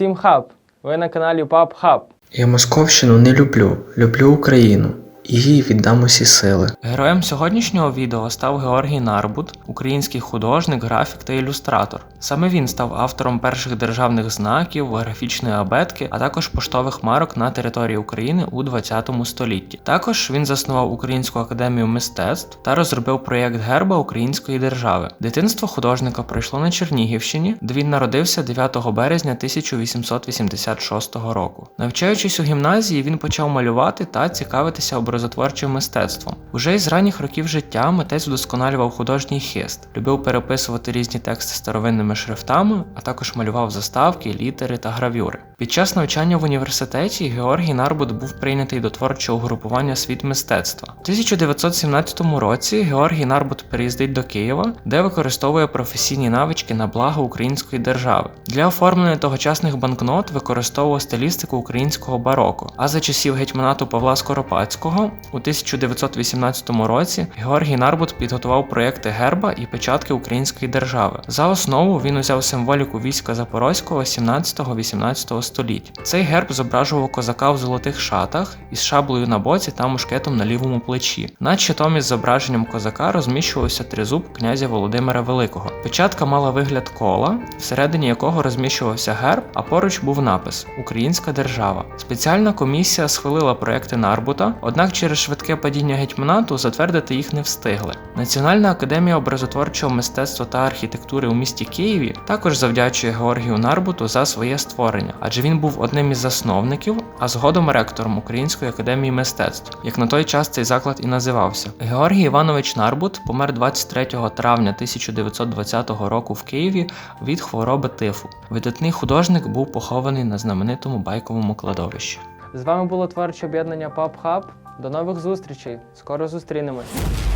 Всім хаб! Ви на каналі Пап Хаб. Я Московщину не люблю, люблю Україну. І віддам усі сили. Героєм сьогоднішнього відео став Георгій Нарбут, український художник, графік та ілюстратор. Саме він став автором перших державних знаків, графічної абетки, а також поштових марок на території України у 20 столітті. Також він заснував Українську академію мистецтв та розробив проєкт герба Української держави. Дитинство художника пройшло на Чернігівщині, де він народився 9 березня 1886 року. Навчаючись у гімназії, він почав малювати та цікавитися образотворчим мистецтвом. Уже із ранніх років життя митець вдосконалював художній хист, любив переписувати різні тексти старовинними шрифтами, а також малював заставки, літери та гравюри. Під час навчання в університеті Георгій Нарбут був прийнятий до творчого угрупування світ мистецтва. У 1917 році Георгій Нарбут переїздить до Києва, де використовує професійні навички на благо української держави. Для оформлення тогочасних банкнот використовував стилістику українського бароко. А за часів гетьманату Павла Скоропадського у 1918 році Георгій Нарбут підготував проекти герба і печатки української держави. За основу він узяв символіку війська Запорозького 17-18 століть. Цей герб зображував козака в золотих шатах із шаблею на боці та мушкетом на лівому плечі. Над щитом із зображенням козака розміщувався тризуб князя Володимира Великого. Печатка мала вигляд кола, всередині якого розміщувався герб, а поруч був напис Українська держава. Спеціальна комісія схвалила проекти Нарбута, однак через швидке падіння гетьманату затвердити їх не встигли. Національна академія образотворчого мистецтва та архітектури у місті Києві також завдячує Георгію Нарбуту за своє створення, адже він був одним із засновників, а згодом ректором Української академії мистецтв, як на той час цей заклад і називався. Георгій Іванович Нарбут помер 23 травня 1920 року в Києві від хвороби тифу. Видатний художник був похований на знаменитому байковому кладовищі. З вами було творче об'єднання Пап Хаб. До нових зустрічей. Скоро зустрінемось.